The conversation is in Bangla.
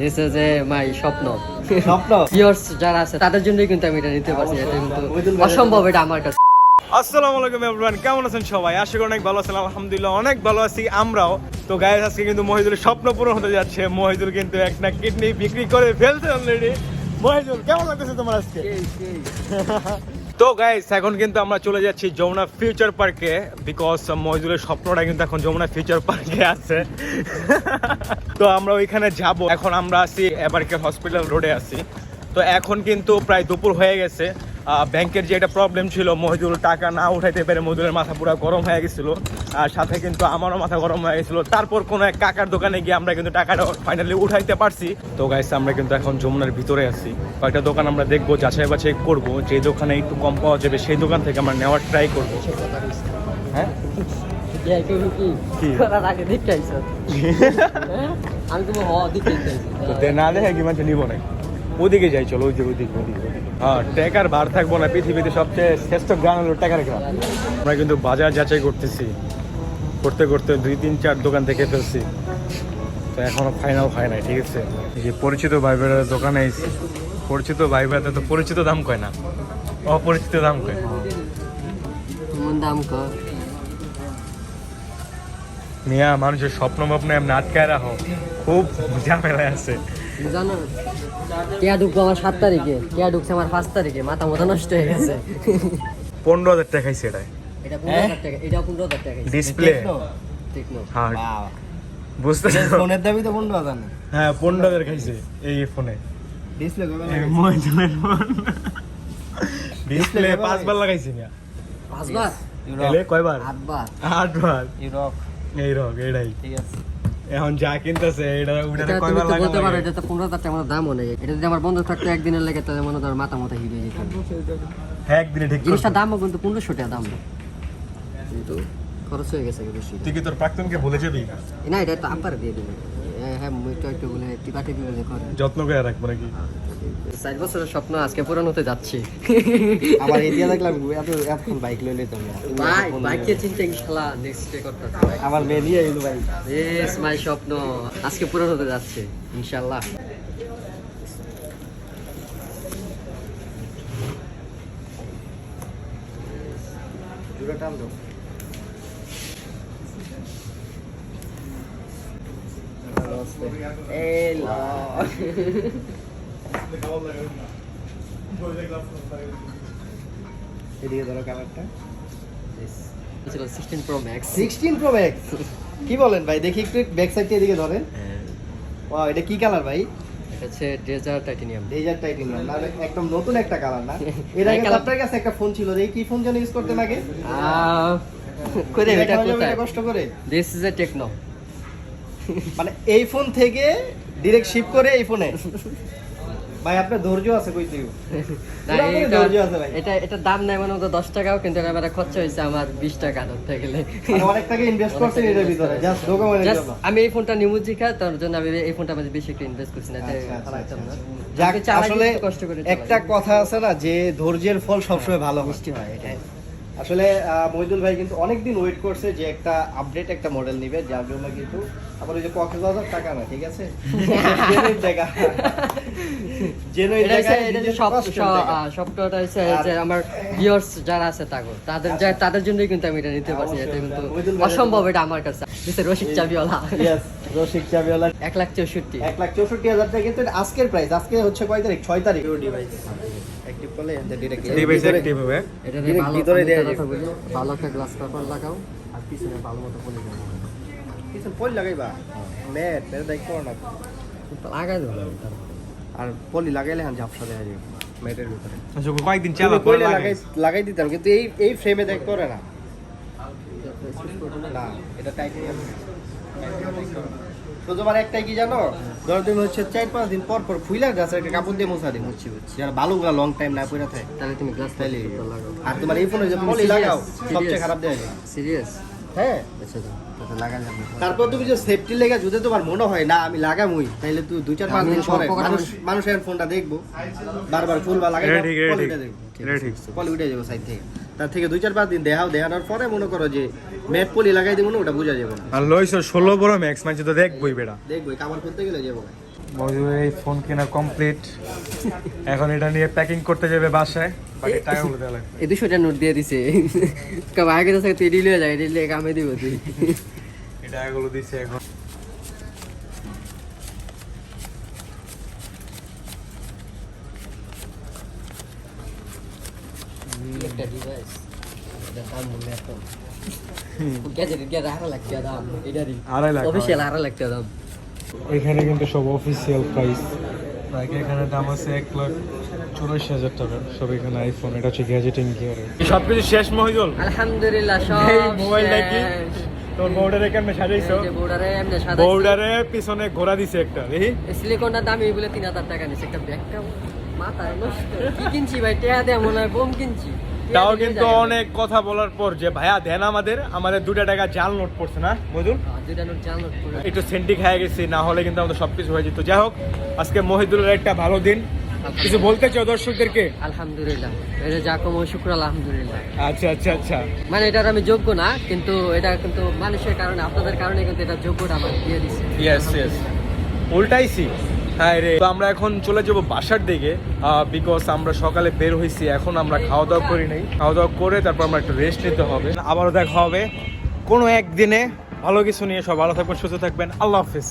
দিস ইজ এ মাই স্বপ্ন। স্বপ্ন? ভিউয়ার্স যারা আছে তাদের জন্যই কিন্তু আমি এটা নিতে পারছি এটা কিন্তু অসম্ভব এটা আমার কাছে। আসসালামু আলাইকুম এভরিওয়ান কেমন আছেন সবাই? আশা করি অনেক ভালো আছেন আলহামদুলিল্লাহ অনেক ভালো আছি আমরাও। তো গায়ে আজকে কিন্তু মহিদুলের স্বপ্ন পূরণ হতে যাচ্ছে। মহিদুল কিন্তু একটা কিডনি বিক্রি করে ফেলছে অলরেডি মহিদুল কেমন লাগতেছে তোমার আজকে? তো গাইস এখন কিন্তু আমরা চলে যাচ্ছি যমুনা ফিউচার পার্কে বিকজ মহিদুলের স্বপ্নটা কিন্তু এখন যমুনা ফিউচার পার্কে আছে। তো আমরা ওইখানে যাব। এখন আমরা আছি এবারকে হসপিটাল রোডে আছি। তো এখন কিন্তু প্রায় দুপুর হয়ে গেছে। ব্যাংকের যে একটা প্রবলেম ছিল মহিদুল টাকা না উঠাইতে পেরে মহিদুলের মাথা পুরো গরম হয়ে গেছিল। আর সাথে কিন্তু আমারও মাথা গরম হয়ে গেছিল। তারপর কোনো এক কাকার দোকানে গিয়ে আমরা কিন্তু টাকাটা ফাইনালি উঠাইতে পারছি। তো গাইস আমরা কিন্তু এখন যমুনার ভিতরে আছি। কয়েকটা দোকান আমরা দেখব যাচাই বাছাই করব। যে দোকানে একটু কম পাওয়া যাবে সেই দোকান থেকে আমরা নেওয়ার ট্রাই করব। হ্যাঁ? আমি তো না দেখে কি মানুষ নিব না ওদিকে যাই চলো ওই যে ওদিকে ওদিকে। হ্যাঁ টাকার বার থাকব না পৃথিবীতে সবচেয়ে শ্রেষ্ঠ গ্রাম হলো টাকার গ্রাম আমরা কিন্তু বাজার যাচাই করতেছি। করতে করতে দুই তিন চার দোকান থেকে ফেলছি। তো এখনও ফাইনাল হয় নাই ঠিক আছে? যে পরিচিত ভাই বোনের দোকানে এসেছি পরিচিত ভাই বোনের তো পরিচিত দাম কয় না? অপরিচিত দাম কয়? দাম কর মিয়া মানুষের স্বপ্ন ভাবনা এমনি আটকায় রাখো। খুব ঝামেলায় আছে। জানো? কেয়া ঢুকবো আমার সাত তারিখে। কেয়া ঢুকছে আমার পাঁচ তারিখে। মাথা মাথা নষ্ট হয়ে গেছে। পনেরো হাজার টাকা খাইছে এটাই এটা পনেরো হাজার টাকা এটা পনেরো হাজার টাকা ডিসপ্লে হ্যাঁ। বুঝতে পারছ? ফোনের দাবি তো পনেরো হাজার হ্যাঁ পনেরো হাজার খাইছে এই ফোনে। ডিসপ্লে ডিসপ্লে পাঁচবার লাগাইছে? মিয়া। পাঁচবার? কয়বার? আটবার। আটবার। ইউরোপ। এই রক এটাই। ঠিক আছে। এখন যা কিনতেছে এটা তুমি কয়বার তো বলতে পারো এটা তো পনেরো হাজার টাকা আমার দামও নেই। এটা যদি আমার বন্ধ থাকতো একদিনের লেগে তাহলে মনে ধর মাথা মাথা হিট যেত। হ্যাঁ একদিনে ঠিক জিনিসটা দামও কিন্তু 1500 টাকা দাম। কিন্তু খরচ হয়ে গেছে বেশি। তুই কি তোর প্রাক্তনকে বলে যাবি? না এটা তো আপার দিয়ে দেবে। হ্যাঁ একটু বলে টিপা টিপি বলে করে যত্ন করে রাখব নাকি? চার বছরের স্বপ্ন আজকে পূরণ হতে যাচ্ছে। আবার এদিকে দেখলাম এত এতক্ষণ বাইক লইলে তো ভাই বাইকে চিন্তা ইনশাল্লাহ নেক্সট ডে করতে আমার মেয়ে নিয়ে এলো ভাই এস মাই স্বপ্ন। আজকে পূরণ হতে যাচ্ছে ইনশাল্লাহ জুড়ে টান দাও এই ল। এদিকে ধরো কালারটা sixteen pro max sixteen pro max কি বলেন ভাই? দেখি একটু ব্যাক সাইডটা এদিকে ধরেন। ওয়াও এটা কি কালার ভাই? এটা হচ্ছে ডেজার টাইটেনিয়াম ডেজার্ট টাইটেনিয়াম না একদম নতুন একটা কালার না? এর আগে আপনার কাছে একটা ফোন ছিল এই কি ফোন যেন ইউজ করতে লাগে করে এটা কষ্ট করে। দিস ইজ এ টেকনো মানে এই ফোন থেকে ডিরেক্ট শিপ করে এই ফোনে। ভাই আপনার ধৈর্য আছে কই করে এটা ধৈর্য আছে ভাই। এটা এটা দাম নেই মানে তো দশ টাকাও কিন্তু আমার খরচা হয়েছে আমার বিশ টাকা ধরতে গেলে। মানে অনেক টাকা ইনভেস্ট করছেন এটার ভিতরে। জাস্ট Just জন্য আমি এই ফোনটা নিউ জিখা তার জন্য আমি এই ফোনটা আমি বেশি একটু ইনভেস্ট করছি না। আচ্ছা, আচ্ছা, আচ্ছা। যাক আসলে কষ্ট করে একটা কথা আছে না যে ধৈর্যের ফল সবসময় ভালো হয়। মিষ্টি হয় এটা আসলে আহ, মহিদুল ভাই কিন্তু অনেকদিন ওয়েট করছে যে একটা আপডেট একটা মডেল নিবে যার জন্য কিন্তু আবার ওই যে কক্সবাজার টাকা না ঠিক আছে? আমার ভিউয়ার্স যারা আছে তাগো তাদের তাদের জন্যই কিন্তু আমি এটা নিতে পারছি এটা কিন্তু অসম্ভব এটা আমার কাছে। রশিদ চাবিওয়ালা। রসিক চাবিওয়ালা। এক লাখ চৌষট্টি। এক লাখ চৌষট্টি হাজার টাকা কিন্তু আজকের প্রাইস আজকে হচ্ছে কয় তারিখ? ছয় তারিখ। ডিভাইস অ্যাক্টিভ করলে ডিরেক্ট ডিভাইস অ্যাক্টিভ হবে এটা ভিতরে দেয়া যাবে। ভালো একটা গ্লাস পেপার লাগাও আর পিছনে ভালো মতো পলি দাও কিছু পলি লাগাইবা? ম্যাট ম্যাট দেখ করো না। লাগাই দেবো আর পলি লাগাইলে হ্যাঁ ঝাপসা দেওয়া যাবে ম্যাটের ভিতরে। আচ্ছা, কয়েকদিন চালা কইলে লাগাই লাগাই। দিতাম কিন্তু এই এই ফ্রেমে দেখ করে না। না এটা টাইটেনিয়াম শুধু মানে একটাই কি জানো? ধরো তুমি হচ্ছে চার পাঁচ দিন পর পর ফুইলা গাছ একটা কাপড় দিয়ে মোছা হচ্ছে হচ্ছে আর ভালো লং টাইম না পড়ে থাকে। তাহলে তুমি গ্লাস তাইলে আর তোমার এই ফোনে যে পলি লাগাও সবচেয়ে খারাপ যায় সিরিয়াস হ্যাঁ। আচ্ছা তো তাহলে লাগা যাবে। তারপর তুমি যে সেফটি লেগে যদি তোমার মনে হয় না আমি লাগামই তাইলে তুই দুই চার পাঁচ দিন পরে মানুষ মানুষ এখন ফোনটা দেখব। বারবার ফুল বা লাগাই এটা ঠিক, ঠিক। দেখব এটা ঠিক। পলি উঠে যাব সাইড থেকে। তার থেকে দুই চার পাঁচ দিন দেখাও দেখানোর পরে মনে করো যে ম্যাট পলি লাগাই দেবো না ওটা বোঝা যাবে না। আর লইছো ষোলো বড় ম্যাক্স মানে তো দেখবই বেটা। দেখব কাবার করতে গেলে যাব মহিদুলের এই ফোন কেনা কমপ্লিট এখন এটা নিয়ে প্যাকিং করতে যাবে বাসায়। বাকি টাকাগুলো দেওয়া লাগবে। এই দুশোটা নোট দিয়ে দিছে। আগে তো তুই ডিল হয়ে যায় ডিল কামে দিব তুই। এই টাকাগুলো দিচ্ছে এখন। একটা ডিভাইস এটার দাম বললে এত। গ্যাজেট গ্যাজেট আড়া লাগছে দাম এটারই। অফিসিয়াল আড়া লাগছে দাম। এখানে কিন্তু সব অফিসিয়াল প্রাইস লাইক এখানে দাম আছে এক লাখ চুরাশি হাজার টাকা। সব এখানে আইফোন এটা হচ্ছে গ্যাজেটিং গিয়ার সব কিছু শেষ মহিদুল আলহামদুলিল্লাহ সব মোবাইলটা কি? তোর বোর্ডারে কেমনে সাজাইছো? এই এমনি সাদা বোর্ডারে পিছনে ঘোরা দিছে একটা দেখি। সিলিকনটা দামি বলে তিন হাজার টাকা নিচ্ছে একটা ব্যাগটা মাথা নষ্ট। কি কিনছি ভাই? টেয়া দেয়া মনে হয় বোম কিনছি। তাও কিন্তু অনেক কথা বলার পর যে ভাইয়া দেন আমাদের আমাদের দুটা টাকা জাল নোট পড়ছে না করে একটু সেন্টি খেয়ে গেছি না হলে কিন্তু আমাদের সবকিছু হয়ে যেত। যাই হোক আজকে মহিদুলের একটা ভালো দিন। কিছু বলতে চাও দর্শকদেরকে? আলহামদুলিল্লাহ। এটা যা কম শুক্র আলহামদুলিল্লাহ। আচ্ছা আচ্ছা আচ্ছা। মানে এটার আমি যোগ্য না কিন্তু এটা কিন্তু মানুষের কারণে আপনাদের কারণে কিন্তু এটা যোগ্যটা আমার দিয়ে দিচ্ছে ইয়েস ইয়েস উল্টাইছি। হ্যাঁ রে। তো আমরা এখন চলে যাব বাসার দিকে বিকজ আমরা সকালে বের হয়েছি, এখন আমরা খাওয়া দাওয়া করি নাই। খাওয়া দাওয়া করে তারপর আমরা একটু রেস্ট নিতে হবে। আবারও দেখা হবে কোনো একদিনে। ভালো কিছু নিয়ে সব ভালো থাকবেন, সুস্থ থাকবেন। আল্লাহ হাফিজ।